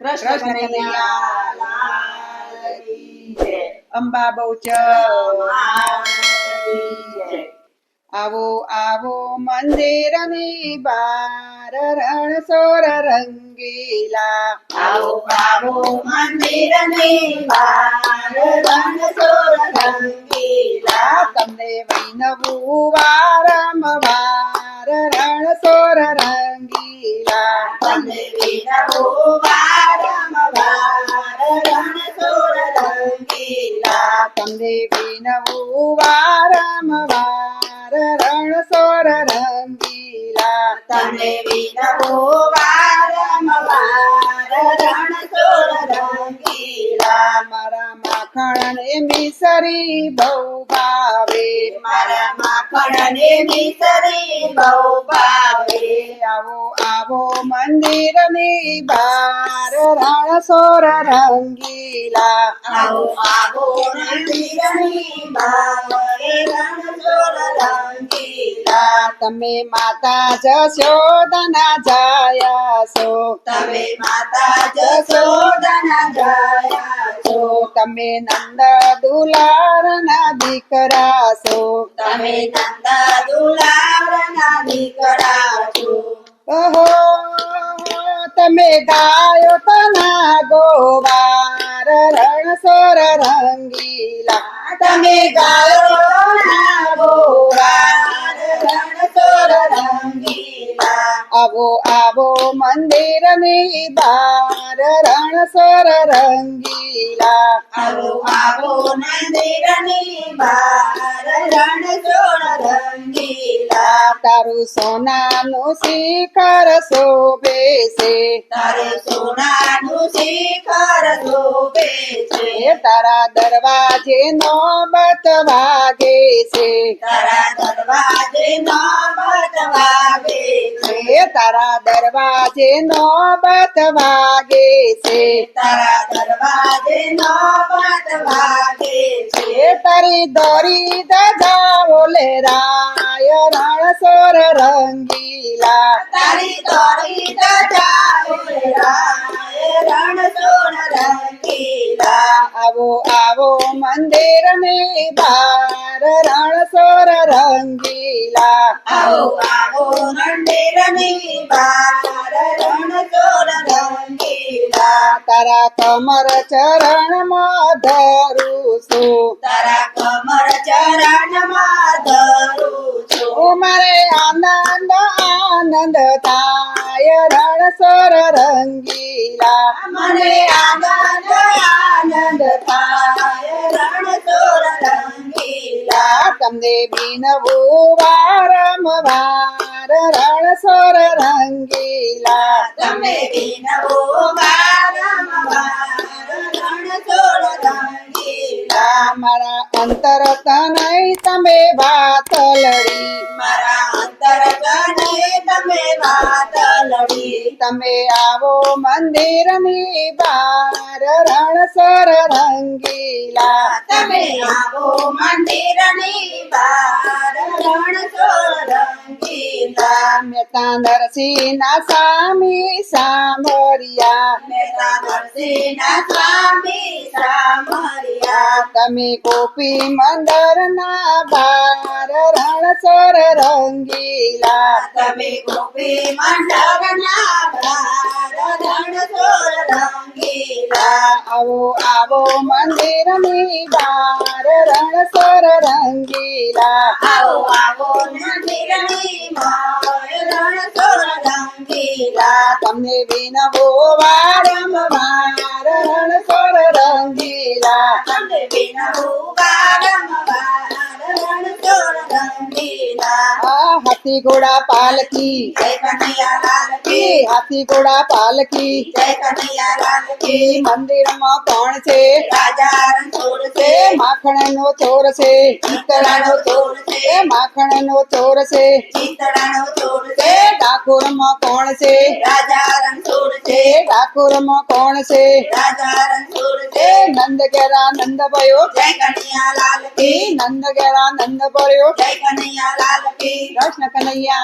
કૃષ્ણ કનૈયા લાલ અંબા બહુચર આવો આવો મંદિરની બાર રણસોર રંગીલા. આવો આવો મંદિરની બાર રણ સોર રંગીલા. તમને વૈનવું વારંવાર રણસોર રંગીલા. તમને વિનવો રંગીલા. તમને વિનવું વારંવાર રણસોર રંગીલા તમને વિનવો વારંવાર રણછોડ રંગીલા. માખણ ને મિસરી બહુ ભાવે. મારા માખણને મિસરી બહુ ભાવે. આવો આવો મંદિરની બાર રણસોર રંગીલા. આવો આવો મંદિરની બાર રણ સોર રંગીલા. તમે માતા જશોદના જાયા છો. તમે માતા જશોદના જયા છો તમે નંદ દુલારના દીકરા છો તમે નંદા દુલારના દીકરા છો ઓહો તમે ગાયો તના ગોવાર રણસોર રંગીલા તમે ગાયો ના ગોવાર રણછોડ રંગીલા આવો આવો મંદિર निदार रण सर रंगीला। आओ आओ निबार रण सोर रंगीला। तारु सोनानु शिखर सोबे से। तारु सोना नु शिखर शोभे से। तारा दरवाजे नौबत वागे से। तारा दरवाजे नौबत वागे से। तारा दरवाजे नौ નોબત વાગે છે. તારા દરવાજે નોબત વાગે છે તારી દોરી દજાઓ લે રાય રણસોર રંગીલા. તારી દોરી દજાઓ રાય રણછોડ રંગીલા. આવો આવો મંદિર ને બાર રણસોર રંગીલા. આવો આવો મંદિર ને રણછોડ તારા કમર ચરણમાં ધરું છું. તારા કમર ધરું છું. મારે આનંદ આનંદ થાય રણસોર રંગીલા. મને આનંદ આનંદ થાય રણછોડ રંગીલા. તમને બિનવું વારંવાર રણસોર રંગીલા તમે વિનવો રણછોડ મારા અંતર તનય તમે વાત લડી મારા અંતર જને તમે વાત લડી તમે આવો મંદિરની બાર રણસોર રંગીલા તમે આવો મંદિરની બહાર રણછોડ રંગીલા मेता नरसिंह स्वामी सामोरिया मेता नरसिंह स्वामी सामोरिया तमी गोपी मंदर ना बार रण सोर रंगीला तमी गोपी मंदर ना बार रण सोर रंगीला आवो आवो मंदिर में बार रण सोर रंगीला आवो आवो मंदिर में बार રંગીલા તમને વિનવો વારંવાર રણસોર રંગીલા તમને વિનવું વારંવાર રણછોડ રંગીલા આ હાથી ઘોડા પાલકી જય કનૈયા લાલ की हाथी घोड़ा पाल की जय कन्हैया लाल की। मंदिर में कौन छे राजा रणछोड़ छे माखण नो चोर से। चीतड़ा नो छोर छे माखण नो चोर से। चीतड़ा नो छोर छे ठाकुर में कौन छे राजा रणछोड़ छे ठाकुर में कौन से? राजा रणछोड़ छे नंद गेरा नंद भयो। जय कन्हैया लाल की। नंद गेरा नंद भयो। जय कन्हैया लाल की। कृष्ण कन्हैया।